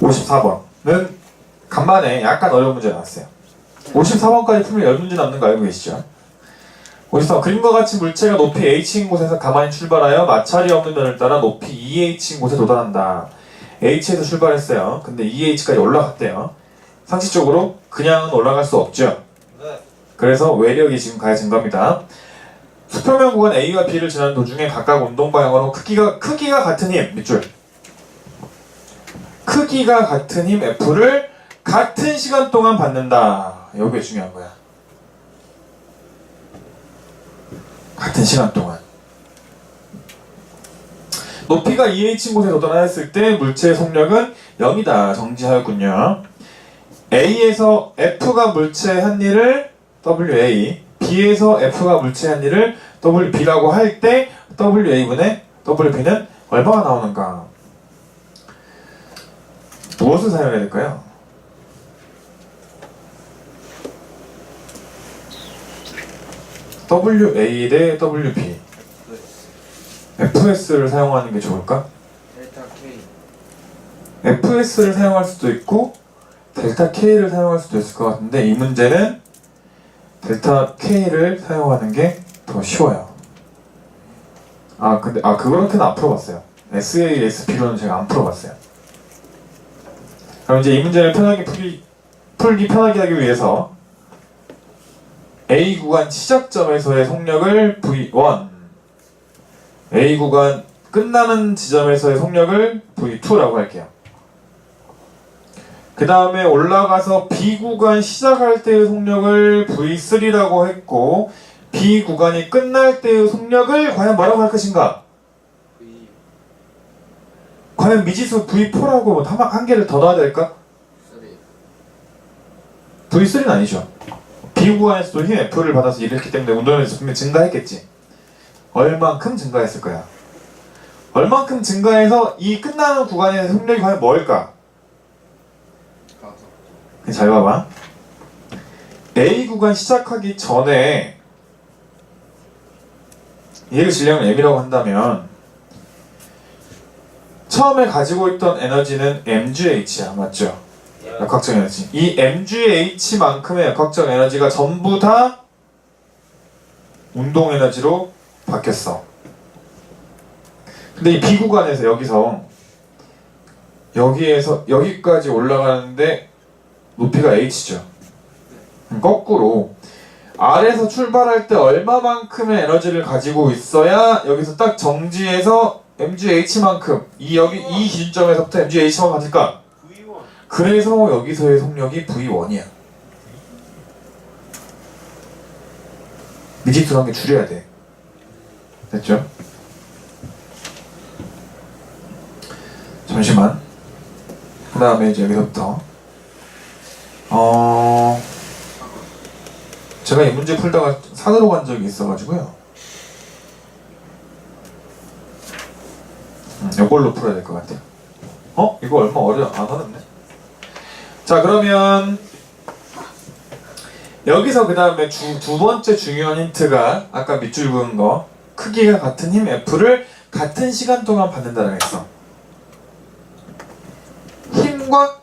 54번은 간만에 약간 어려운 문제 나왔어요. 54번까지 풀면 10문제 남는 거 알고 계시죠? 54번 그림과 같이 물체가 높이 h인 곳에서 가만히 출발하여 마찰이 없는 면을 따라 높이 2h인 곳에 도달한다. h에서 출발했어요. 근데 2h까지 올라갔대요. 상식적으로 그냥은 올라갈 수 없죠. 네. 그래서 외력이 지금 가해진 겁니다. 수평면 구간 A와 B를 지나는 도중에 각각 운동 방향으로 크기가 크기가 같은 힘 밑줄 크기가 같은 힘 F를 같은 시간 동안 받는다. 이게 중요한 거야. 같은 시간 동안. 높이가 2h인 곳에 도달하였을 때 물체의 속력은 0이다. 정지하였군요. A에서 F가 물체의 한 일을 WA, B에서 F가 물체의 한 일을 WB라고 할 때 WA분의 WB는 얼마가 나오는가? 무엇을 사용해야 될까요? WA 대 WB. FS를 사용하는 게 좋을까? 델타 K FS를 사용할 수도 있고 델타 K를 사용할 수도 있을 것 같은데 이 문제는 델타 K를 사용하는 게 더 쉬워요. 아 근데 아 그렇게는 안 풀어봤어요. SA, SP로는 제가 안 풀어봤어요. 그럼 이제 이 문제를 편하게 풀기 풀기 편하게 하기 위해서 A 구간 시작점에서의 속력을 V1 A 구간 끝나는 지점에서의 속력을 V2라고 할게요. 그 다음에 올라가서 B 구간 시작할 때의 속력을 V3라고 했고 B 구간이 끝날 때의 속력을 과연 뭐라고 할 것인가? 과연 미지수 V4라고 한, 한 개를 더 넣어야 될까? 3 V3는 아니죠. B 구간에서도 힘 F를 받아서 일으켰기 때문에 운동에서 분명 증가했겠지. 얼만큼 증가했을 거야. 얼만큼 증가해서 이 끝나는 구간의 속력이 과연 뭘까? 잘 봐봐. A 구간 시작하기 전에 얘를 질량을 M이라고 한다면 처음에 가지고 있던 에너지는 mgh야 맞죠? 역학적 에너지. 이 mgh만큼의 역학적 에너지가 전부 다 운동 에너지로 바뀌었어. 근데 이 B 구간에서 여기서 여기에서 여기까지 올라가는데 높이가 h죠. 거꾸로 R에서 출발할 때 얼마만큼의 에너지를 가지고 있어야 여기서 딱 정지해서 mgh만큼 이 여기 이 기준점에서부터 mgh만? V1 그래서 여기서의 속력이 V1이야. 미지수 한개 줄여야 돼. 됐죠? 잠시만. 그 다음에 이제 여기서부터 어 제가 이 문제 풀다가 산으로 간 적이 있어가지고요. 이걸로 풀어야 될 것 같아요. 어? 이거 얼마 어려 안 어렵네. 자 그러면 여기서 그 다음에 두 번째 중요한 힌트가 아까 밑줄 그은 거 크기가 같은 힘 F를 같은 시간 동안 받는다고 했어. 힘과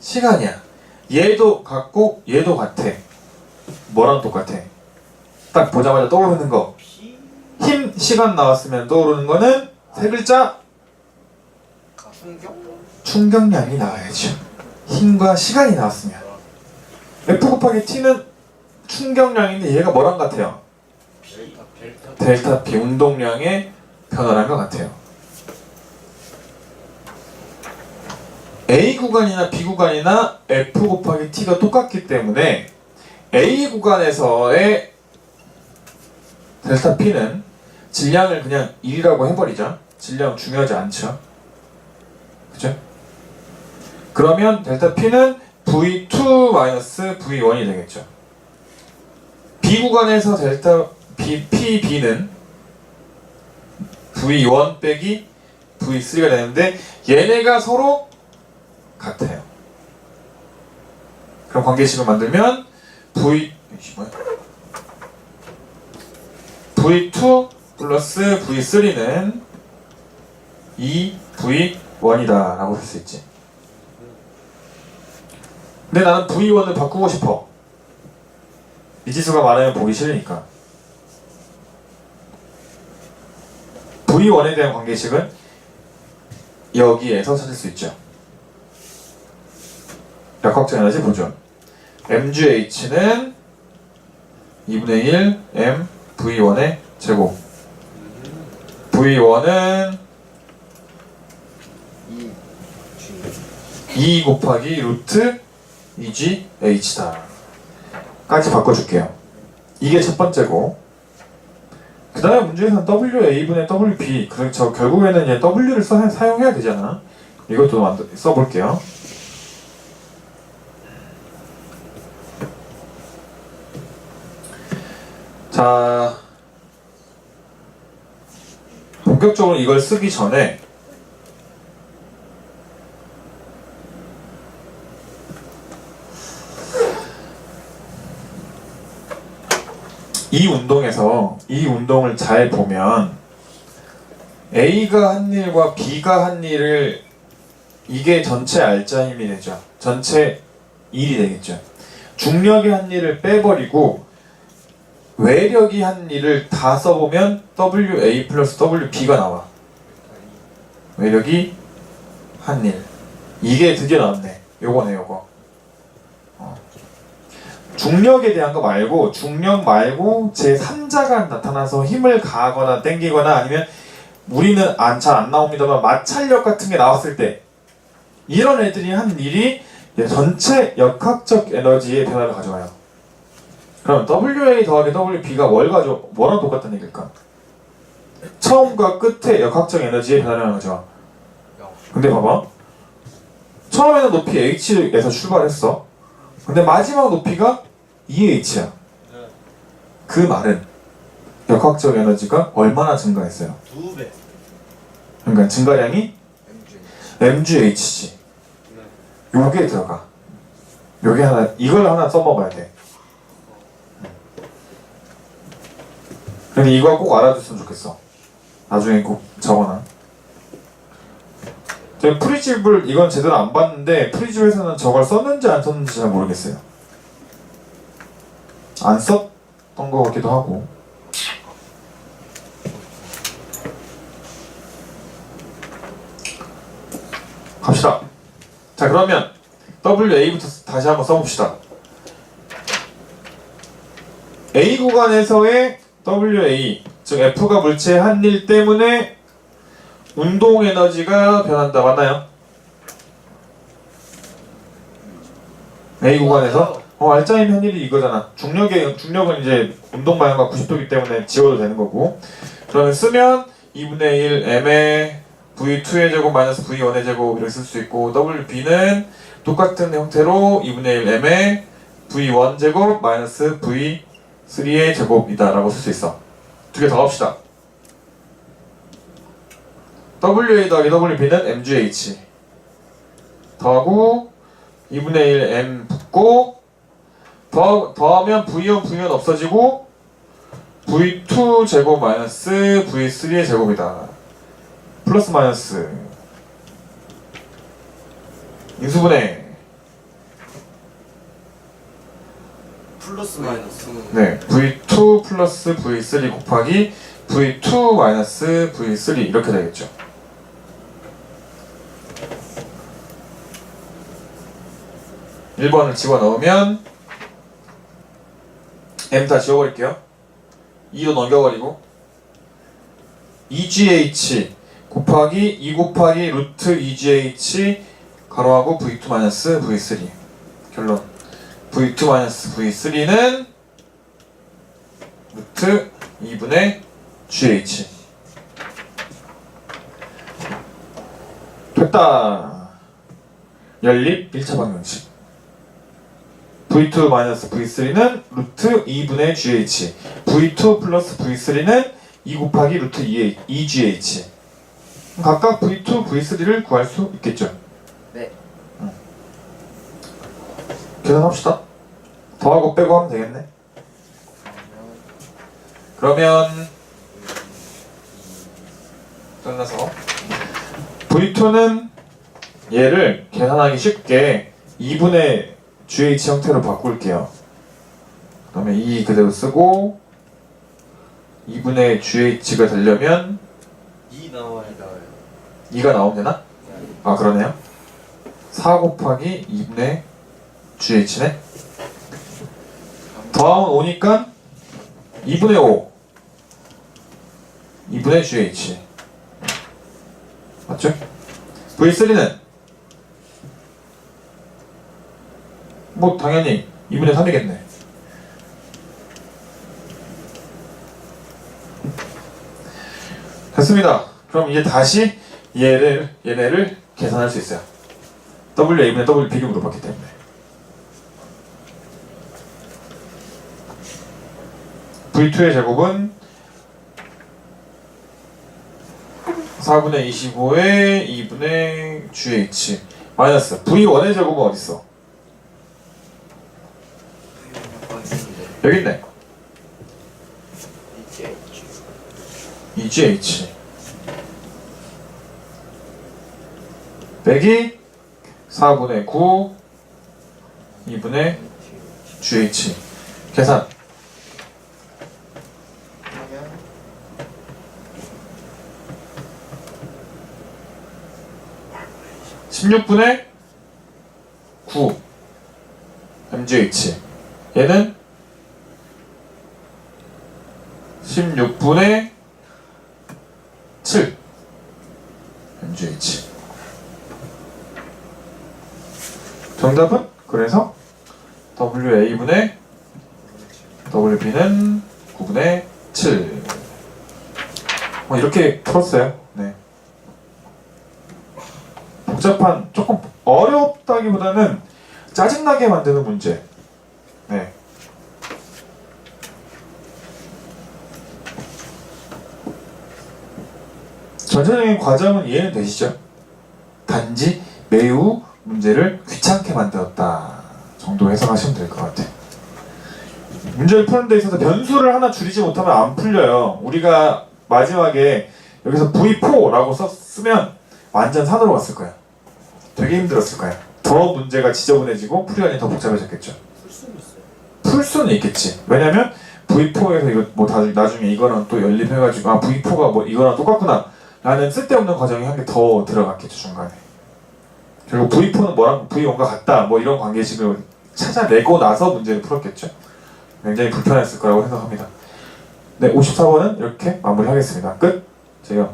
시간이야. 얘도 같고 얘도 같아. 뭐랑 똑같아? 딱 보자마자 떠오르는 거. 힘, 시간 나왔으면 떠오르는 거는 세 글자 충격량이 나와야죠. 힘과 시간이 나왔으면. F 곱하기 T는 충격량인데 얘가 뭐랑 같아요? 델타 P 운동량의 변화란 것 같아요. A 구간이나 B 구간이나 F 곱하기 T가 똑같기 때문에 A 구간에서의 델타 P는 질량을 그냥 1이라고 해버리죠. 질량 중요하지 않죠. 그죠? 그러면 델타 P는 V2-V1이 되겠죠. B 구간에서 델타 B, PB는 V1 빼기 V3가 되는데 얘네가 서로 같아요. 그럼 관계식을 만들면 V 뭐야? V2 플러스 V3는 2V1이다 라고 할수 있지. 근데 나는 V1을 바꾸고 싶어. 미지수가 많으면 보기 싫으니까. V1에 대한 관계식은 여기에서 찾을 수 있죠. 역학적 에너지 보존. MGH는 2분의 1 M V1의 제곱. V1은 이 G 2 곱하기 루트 2G H다. 까지 바꿔줄게요. 이게 첫 번째고. 그 다음에 문제에서는 WA분의 WB. 그렇죠. 결국에는 이제 W를 써, 사용해야 되잖아. 이것도 만들, 써볼게요. 자, 본격적으로 이걸 쓰기 전에 이 운동에서 이 운동을 잘 보면 A가 한 일과 B가 한 일을 이게 전체 알짜 힘이 되죠. 전체 일이 되겠죠. 중력이 한 일을 빼버리고 외력이 한 일을 다 써보면 WA 플러스 WB가 나와. 외력이 한 일. 이게 드디어 나왔네. 요거네, 요거. 어. 중력에 대한 거 말고, 중력 말고, 제 3자가 나타나서 힘을 가하거나 땡기거나 아니면 우리는 안, 잘 안 나옵니다만, 마찰력 같은 게 나왔을 때, 이런 애들이 한 일이 전체 역학적 에너지의 변화를 가져와요. 그럼 WA 더하기 WB가 뭘 가져, 뭐랑 똑같다는 얘기일까? 처음과 끝에 역학적 에너지의 변화를 가져와. 영 근데 봐봐. 처음에는 높이 H에서 출발했어. 근데 마지막 높이가 2H야. 그 말은 역학적 에너지가 얼마나 증가했어요? 두 배. 그러니까 증가량이 MG MGH지. 요게 들어가. 요게 하나, 이걸 하나 써먹어야 돼. 근데 이거 꼭 알아줬으면 좋겠어. 나중에 꼭 적어놔. 제가 프리집을 이건 제대로 안 봤는데 프리집에서는 저걸 썼는지 안 썼는지 잘 모르겠어요. 안 썼던 것 같기도 하고. 갑시다. 자 그러면 WA부터 다시 한번 써봅시다. A 구간에서의 WA 즉 F가 물체의 한일 때문에 운동 에너지가 변한다 맞나요? A 구간에서 어 알짜임 한 일이 이거잖아. 중력의 중력은 이제 운동 방향과 90도기 때문에 지워도 되는 거고. 그러면 쓰면 2분의 1 m의 v2의 제곱 마이너스 v1의 제곱 이렇게 쓸 수 있고 WB는 똑같은 형태로 2분의 1 m의 v1 제곱 마이너스 v3의 제곱이다라고 쓸 수 있어. 두 개 더 합시다. WA 더하기 WB는 MGH 더하고 2분의 1 M 붙고 더, 더하면 V1, V1 없어지고 V2 제곱 마이너스 V3의 제곱이다. 플러스 마이너스 인수분해 플러스 마이너스. 네 V2 플러스 V3 곱하기 V2 마이너스 V3 이렇게 되겠죠. 일번을 집어넣으면 M 다 지워버릴게요. 2로 넘겨버리고 2GH 곱하기 2 곱하기 루트 2GH 가로하고 V2 마이너스 V3 결론. V2 마이너스 V3는 루트 2분의 GH 됐다. 연립 1차 방정식 V2 마이너스 V3는 루트 2분의 GH V2 플러스 V3는 2 곱하기 루트 2, 2GH 각각 V2, V3를 구할 수 있겠죠? 네. 응. 계산합시다 더하고 빼고 하면 되겠네 그러면 그러면 끝나서 V2는 얘를 계산하기 쉽게 2분의 GH 형태로 바꿀게요. 그 다음에 2 그대로 쓰고 2분의 GH가 되려면 2 나와야 나와요 2가 나오면 되나? 아 그러네요. 4 곱하기 2분의 GH네. 더하면 5니까 2분의 5 2분의 GH 맞죠? V3는 뭐 당연히 2분의 3이겠네. 됐습니다. 그럼 이제 다시 얘를 얘네를 계산할 수 있어요. WA분의 W 비교로 봤기 때문에. V2의 제곱은 4분의 25의 2분의 GH 마이너스 V1의 제곱은 어딨어? 여기 있네. 2GH 빼기 4분의 9 2분의 GH 계산. 하면 16분의 9 MGH 얘는 16분의 7 MGH 정답은 그래서 WA분의 WB는 9분의 7 뭐 이렇게 풀었어요 네. 복잡한 조금 어렵다기보다는 짜증나게 만드는 문제. 네. 전체적인 과정은 이해는 되시죠? 단지 매우 문제를 귀찮게 만들었다 정도 해석하시면 될 것 같아요. 문제를 푸는 데 있어서 변수를 하나 줄이지 못하면 안 풀려요. 우리가 마지막에 여기서 V4라고 썼으면 완전 산으로 갔을 거야. 되게 힘들었을 거야. 더 문제가 지저분해지고 풀이하니 더 복잡해졌겠죠. 풀수는 풀 수는 있겠지. 왜냐면 V4에서 이거 뭐 다, 나중에 이거랑 또 연립해가지고 아 V4가 뭐 이거랑 똑같구나 라는 쓸데없는 과정이 한 개 더 들어갔겠죠 중간에. 그리고 V4는 뭐랑 V1과 같다 뭐 이런 관계식을 찾아내고 나서 문제를 풀었겠죠. 굉장히 불편했을 거라고 생각합니다. 네, 54번은 이렇게 마무리하겠습니다. 끝. 제가